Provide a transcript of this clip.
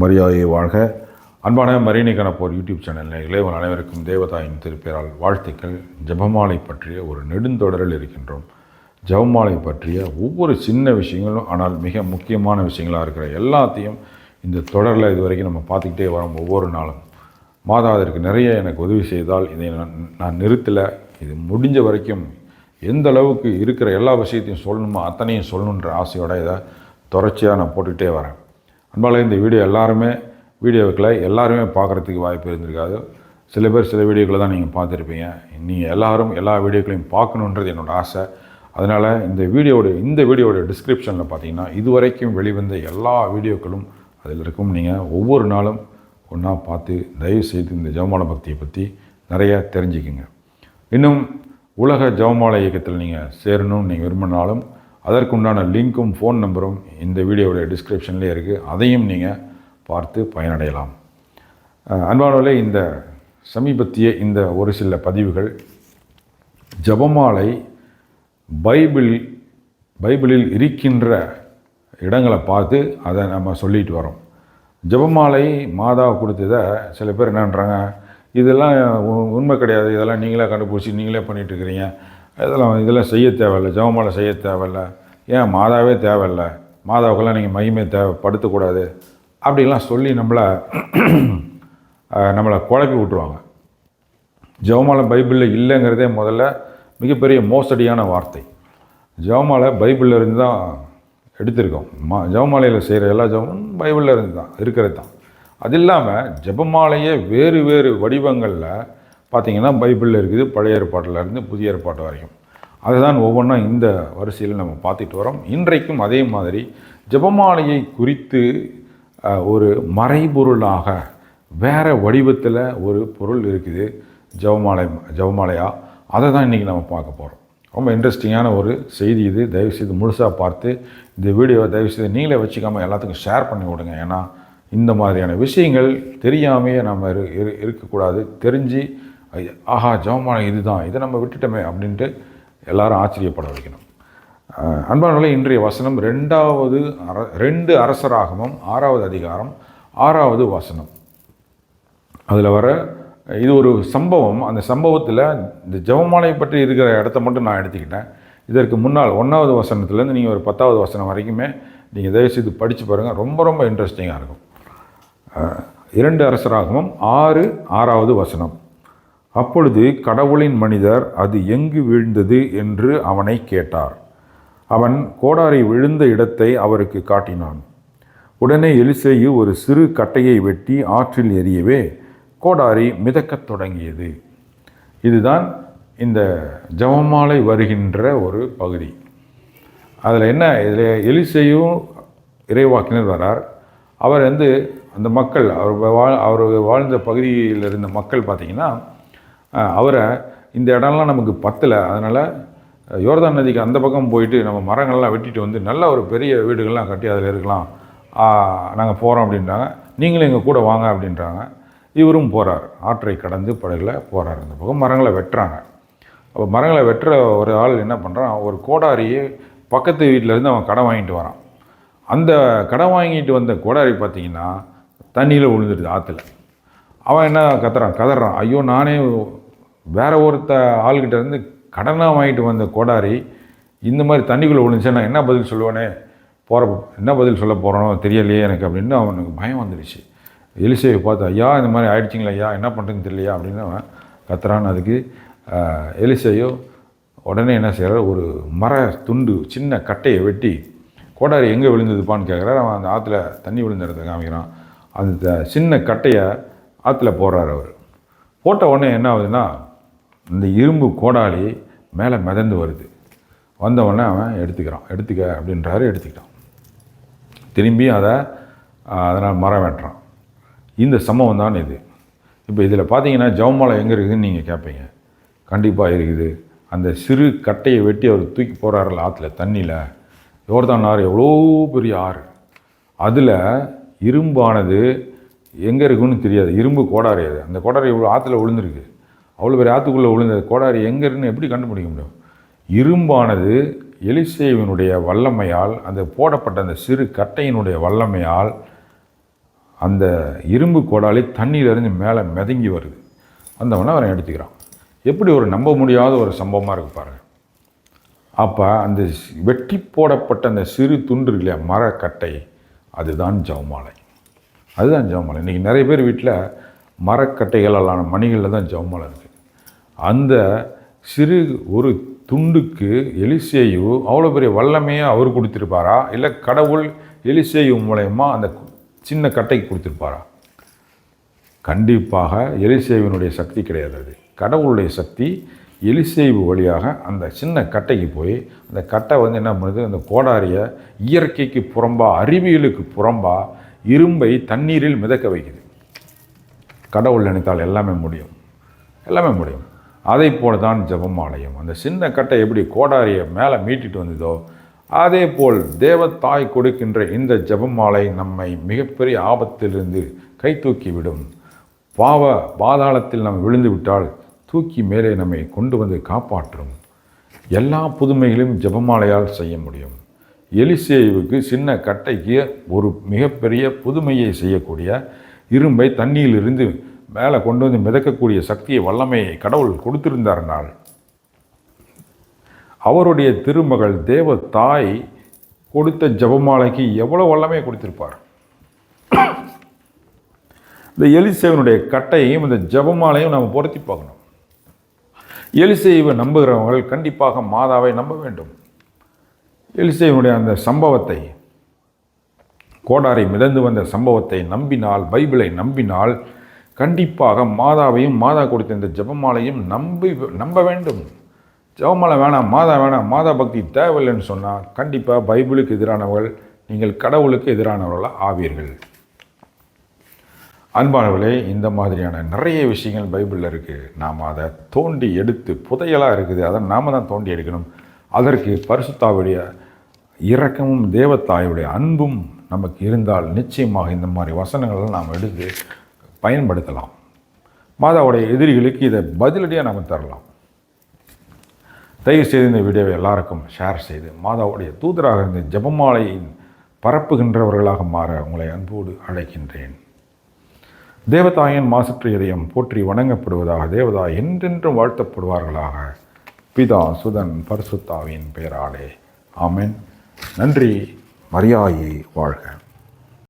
மரியாதையை வாழ்க. அன்பான மரியணை கணப்போர் யூடியூப் சேனல் இளைவன் அனைவருக்கும் தேவதாயின் திருப்பெயரால் வாழ்த்துக்கள். ஜெபமாலை பற்றிய ஒரு நெடுந்தொடரில் இருக்கின்றோம். ஜெபமாலை பற்றிய ஒவ்வொரு சின்ன விஷயங்களும் ஆனால் மிக முக்கியமான விஷயங்களாக இருக்கிற எல்லாத்தையும் இந்த தொடரில் இது வரைக்கும் நம்ம பார்த்துக்கிட்டே வரோம் ஒவ்வொரு நாளும். மாதா அதற்கு நிறைய எனக்கு உதவி செய்தால் இதை நான் நான் நிறுத்தலை. இது முடிஞ்ச வரைக்கும் எந்த அளவுக்கு இருக்கிற எல்லா விஷயத்தையும் சொல்லணுமோ அத்தனையும் சொல்லணுன்ற ஆசையோட இதை தொடர்ச்சியாக நான் போட்டுக்கிட்டே வரேன். அன்பால் இந்த வீடியோ எல்லாருமே வீடியோக்களை எல்லாருமே பார்க்குறதுக்கு வாய்ப்பு இருந்திருக்காது. சில பேர் சில வீடியோக்களை தான் நீங்கள் பார்த்துருப்பீங்க. நீங்கள் எல்லாரும் எல்லா வீடியோக்களையும் பார்க்கணுன்றது என்னோடய ஆசை. அதனால் இந்த வீடியோட இந்த வீடியோட டிஸ்கிரிப்ஷனில் பார்த்தீங்கன்னா இதுவரைக்கும் வெளிவந்த எல்லா வீடியோக்களும் அதில் இருக்கும். நீங்கள் ஒவ்வொரு நாளும் ஒன்றா பார்த்து தயவு செய்து இந்த ஜவமான பக்தியை பற்றி நிறைய தெரிஞ்சுக்குங்க. இன்னும் உலக ஜவமாலை இயக்கத்தில் நீங்கள் சேரணும்னு நீங்கள் விரும்பினாலும் அதற்குண்டான லிங்க்கும் ஃபோன் நம்பரும் இந்த வீடியோவுடைய டிஸ்கிரிப்ஷன்லேயே இருக்குது அதையும் நீங்கள் பார்த்து பயனடையலாம். அன்பானவர்களே இந்த சமீபத்திய இந்த ஒரு சில பதிவுகள் ஜெபமாலை பைபிள் பைபிளில் இருக்கின்ற இடங்களை பார்த்து அதை நம்ம சொல்லிட்டு வரோம். ஜெபமாலை மாதா கொடுத்ததை சில பேர் என்னன்றாங்க இதெல்லாம் உண்மை கிடையாது. இதெல்லாம் நீங்களே கண்டுபிடிச்சி நீங்களே பண்ணிகிட்ருக்கிறீங்க இதெல்லாம் இதெல்லாம் செய்ய தேவையில்லை ஜெபமாலை செய்ய தேவையில்லை. ஏன் மாதாவே தேவையில்லை? மாதாவுக்கெல்லாம் நீங்கள் மகிமை தேவைப்படுத்தக்கூடாது அப்படிலாம் சொல்லி நம்மளை நம்மளை குழப்பி விட்ருவாங்க ஜெவமாலை பைபிளில் இல்லைங்கிறதே முதல்ல மிகப்பெரிய மோசடியான வார்த்தை. ஜெவமாலை பைபிளில் இருந்து தான் எடுத்திருக்கோம். மா ஜெவமாலையில் செய்கிற எல்லா ஜெபமும் பைபிளில் இருந்து தான் இருக்கிறது தான். அது இல்லாமல் ஜெபமாலையே வேறு வேறு வடிவங்களில் பார்த்தீங்கன்னா பைபிளில் இருக்குது பழைய ஏற்பாட்டிலேருந்து புதிய ஏற்பாட்டு வரைக்கும். அதுதான் ஒவ்வொன்றா இந்த வரிசையில் நம்ம பார்த்துட்டு வரோம். இன்றைக்கும் அதே மாதிரி ஜெபமாலையை குறித்து ஒரு மறைபொருளாக வேறு வடிவத்தில் ஒரு பொருள் இருக்குது. ஜெபமாலை ஜெபமாலையா? அதை தான் இன்றைக்கி நம்ம பார்க்க போகிறோம் ரொம்ப இன்ட்ரெஸ்டிங்கான ஒரு செய்தி இது. தயவுசெய்து முழுசாக பார்த்து இந்த வீடியோவை தயவுசெய்து நீங்களே வச்சுக்காமல் எல்லாத்துக்கும் ஷேர் பண்ணி விடுங்க. ஏன்னா இந்த மாதிரியான விஷயங்கள் தெரியாமையே நம்ம இரு இரு இருக்கக்கூடாது. தெரிஞ்சு ஆஹா ஜெபமாலை இதுதான் இதை நம்ம விட்டுட்டோமே அப்படின்ட்டு எல்லாரும் ஆச்சரியப்பட வைக்கணும். அன்பானவர்களே இன்றைய வசனம் ரெண்டாவது அர ரெண்டு அரசராகமும் ஆறாவது அதிகாரம் ஆறாவது வசனம். அதில் வர இது ஒரு சம்பவம். அந்த சம்பவத்தில் இந்த ஜெபமாலை பற்றி இருக்கிற இடத்த மட்டும் நான் எடுத்துக்கிட்டேன். இதற்கு முன்னால் ஒன்றாவது வசனத்துலேருந்து நீங்கள் ஒரு பத்தாவது வசனம் வரைக்குமே நீங்கள் தயவுசெய்து படித்து பாருங்கள் ரொம்ப ரொம்ப இன்ட்ரெஸ்டிங்காக இருக்கும். இரண்டு அரசராகமும் ஆறு ஆறாவது வசனம். அப்பொழுது கடவுளின் மனிதர் அது எங்கு வீழ்ந்தது? என்று அவனை கேட்டார். அவன் கோடாரி விழுந்த இடத்தை அவருக்கு காட்டினான். உடனே எலிசேயு ஒரு சிறு கட்டையை வெட்டி ஆற்றில் எரியவே கோடாரி மிதக்கத் தொடங்கியது. இதுதான் இந்த ஜவமாலை வருகின்ற ஒரு பகுதி. அதில் என்ன இதில் எலிசையும் இறைவாக்கினர் வரார். அவர் வந்து அந்த மக்கள் அவர் வாழ் அவர் வாழ்ந்த பகுதியில் இருந்த மக்கள் பார்த்திங்கன்னா அவரை இந்த இடம்லாம் நமக்கு பத்தலை. அதனால் யோர்தான் நதிக்கு அந்த பக்கம் போயிட்டு நம்ம மரங்கள்லாம் வெட்டிட்டு வந்து நல்ல ஒரு பெரிய வீடுகள்லாம் கட்டி அதில் இருக்கலாம். நாங்கள் போகிறோம் அப்படின்றாங்க. நீங்களும் எங்கள் கூட வாங்க அப்படின்றாங்க. இவரும் போகிறார் ஆற்றை கடந்து படகுல போகிறார் அந்த பக்கம் மரங்களை வெட்டுறாங்க. அப்போ மரங்களை வெட்டுற ஒரு ஆள் என்ன பண்ணுறான் ஒரு கோடாரியை பக்கத்து வீட்டில் இருந்து அவன் கடன் வாங்கிட்டு வரான். அந்த கடன் வாங்கிட்டு வந்த கோடாரி பார்த்தீங்கன்னா தண்ணியில் விழுந்துடுது ஆற்றுல அவன் என்ன கத்துறான்? கதறான். ஐயோ நானே வேற ஒருத்த ஆள்கிட்ட இருந்து கடனாக வாங்கிட்டு வந்த கோடாரி இந்த மாதிரி தண்ணிக்குள்ளே விழுந்துச்சு நான் என்ன பதில் சொல்லுவானே? போகிற என்ன பதில் சொல்ல போகிறனோ தெரியலையே எனக்கு அப்படின்னு அவனுக்கு பயம் வந்துடுச்சு. எலிசையை பார்த்து ஐயா இந்த மாதிரி ஆயிடுச்சிங்களா ஐயா என்ன பண்ணுறதுன்னு தெரியலையா? அப்படின்னு அவன் கத்துறான். அதுக்கு எலிசையோ உடனே என்ன செய்கிறார் ஒரு மர துண்டு சின்ன கட்டையை வெட்டி கோடாரி எங்கே விழுந்ததுப்பான்னு கேட்குறாரு அவன் அந்த ஆற்றுல தண்ணி விழுந்த இடத்த காமிக்கிறான். அந்த சின்ன கட்டையை ஆற்றுல போடுறாரு அவர். போட்ட உடனே என்ன ஆகுதுன்னா இந்த இரும்பு கோடாளி மேலே மிதந்து வருது. வந்தவொடனே அவன் எடுத்துக்கிறான். எடுத்துக்க அப்படின்றாரு எடுத்துக்கிட்டான். திரும்பி அதை அதனால் மரம் வெட்டுறான். இந்த சம்பவம் தான் இது. இப்போ இதில் பார்த்தீங்கன்னா ஜவமாலை எங்கே இருக்குதுன்னு நீங்கள் கேட்பீங்க. கண்டிப்பாக இருக்குது. அந்த சிறு கட்டையை வெட்டி அவர் தூக்கி போகிறாரில்ல ஆற்றுல தண்ணியில். யோர்தான் ஆறு எவ்வளோ பெரிய ஆறு. அதில் இரும்பானது எங்கே இருக்குன்னு தெரியாது. இரும்பு கோடாரி அது. அந்த கோடாரி இவ்வளோ ஆற்றுல விழுந்துருக்கு. அவ்வளோ பெரிய ஆற்றுக்குள்ளே விழுந்தது. கோடாரி எங்கே இருக்குன்னு எப்படி கண்டுபிடிக்க முடியும்? இரும்பானது எலிசேவினுடைய வல்லமையால் அந்த போடப்பட்ட அந்த சிறு கட்டையினுடைய வல்லமையால் அந்த இரும்பு கோடாலி தண்ணியிலேருந்து மேலே மிதங்கி வருது. வந்தவொடனே அவன் எடுத்துக்கிறான். எப்படி ஒரு நம்ப முடியாத ஒரு சம்பவமாக இருக்கு பாருங்கள் அப்போ அந்த வெட்டி போடப்பட்ட அந்த சிறு துண்டு இல்லையா மரக்கட்டை அதுதான் ஜவமாலை. அதுதான் ஜவமாலை. இன்றைக்கி நிறைய பேர் வீட்டில் மரக்கட்டைகளாலான மணிகளில் தான் ஜவமாலை இருக்குது அந்த சிறு ஒரு துண்டுக்கு எலிசேயு அவ்வளோ பெரிய வல்லமையை அவர் கொடுத்துருப்பாரா? இல்லை கடவுள் எலிசேயு மூலயமா அந்த சின்ன கட்டைக்கு கொடுத்துருப்பாரா? கண்டிப்பாக எலிசேவினுடைய சக்தி கிடையாது அது. கடவுளுடைய சக்தி எலிசேவு வழியாக அந்த சின்ன கட்டைக்கு போய் அந்த கட்டை வந்து என்ன பண்ணுது? அந்த கோடாரியை இயற்கைக்கு புறம்பா அறிவியலுக்கு புறம்பா இரும்பை தண்ணீரில் மிதக்க வைக்குது. கடவுள் நினைத்தால் எல்லாமே முடியும். எல்லாமே முடியும். அதை போல தான் ஜெபமாலயம். அந்த சின்ன கட்டை எப்படி கோடாரியை மேலே மீட்டிட்டு வந்ததோ அதே போல் தேவத்தாய் கொடுக்கின்ற இந்த ஜபமாலை நம்மை மிகப்பெரிய ஆபத்திலிருந்து கை தூக்கி விடும் பாவ பாதாளத்தில் நாம் விழுந்து விட்டால் தூக்கி மேலே நம்மை கொண்டு வந்து காப்பாற்றும். எல்லா புதுமைகளையும் ஜபமாலையால் செய்ய முடியும். எலிசேவுக்கு சின்ன கட்டைக்கு ஒரு மிகப்பெரிய புதுமையை செய்யக்கூடிய இரும்பை தண்ணியிலிருந்து மேலே கொண்டு வந்து மிதக்கக்கூடிய சக்தியை வல்லமையை கடவுள் கொடுத்திருந்தார்னால் அவருடைய திருமகள் தேவ தாய் கொடுத்த ஜெபமாலைக்கு எவ்வளோ வல்லமையை கொடுத்திருப்பார்? இந்த எலிசேவனுடைய கட்டையும் இந்த ஜெபமாலையும் நம்ம பொருத்தி பார்க்கணும். எலிசேவை நம்புகிறவர்கள் கண்டிப்பாக மாதாவை நம்ப வேண்டும். எலிசேவனுடைய அந்த சம்பவத்தை கோடாரை மிதந்து வந்த சம்பவத்தை நம்பினால் பைபிளை நம்பினால் கண்டிப்பாக மாதாவையும் மாதா கொடுத்த இந்த ஜெபமாலையும் நம்பி நம்ப வேண்டும். ஜெபமாலை வேணாம் மாதா வேணாம் மாதா பக்தி தேவையில்லைன்னு சொன்னால் கண்டிப்பாக பைபிளுக்கு எதிரானவர்கள் நீங்கள் கடவுளுக்கு எதிரானவர்களாக ஆவீர்கள். அன்பானவர்களே இந்த மாதிரியான நிறைய விஷயங்கள் பைபிளில் இருக்குது நாம் அதை தோண்டி எடுத்து புதையலாக இருக்குது. அதை நாம் தான் தோண்டி எடுக்கணும். அதற்கு பரிசுத்தாவுடைய இரக்கமும் தேவத்தாயுடைய அன்பும் நமக்கு இருந்தால் நிச்சயமாக இந்த மாதிரி வசனங்கள்லாம் நாம் எடுத்து பயன்படுத்தலாம். மாதாவுடைய எதிரிகளுக்கு இதை பதிலடியாக நாம் தரலாம். தயவுசெய்து இந்த வீடியோவை எல்லாருக்கும் ஷேர் செய்து மாதாவுடைய தூதராக இருந்து ஜபமாலையின் பரப்புகின்றவர்களாக மாற உங்களை அன்போடு அழைக்கின்றேன். தேவதாயின் மாசற்று இதயம் போற்றி வணங்கப்படுவதாக தேவதாய் என்றென்றும் வாழ்த்தப்படுவார்களாக. பிதா சுதன் பரிசுத்தாவின் பெயராலே. ஆமென். நன்றி. மரியாயை வாழ்க.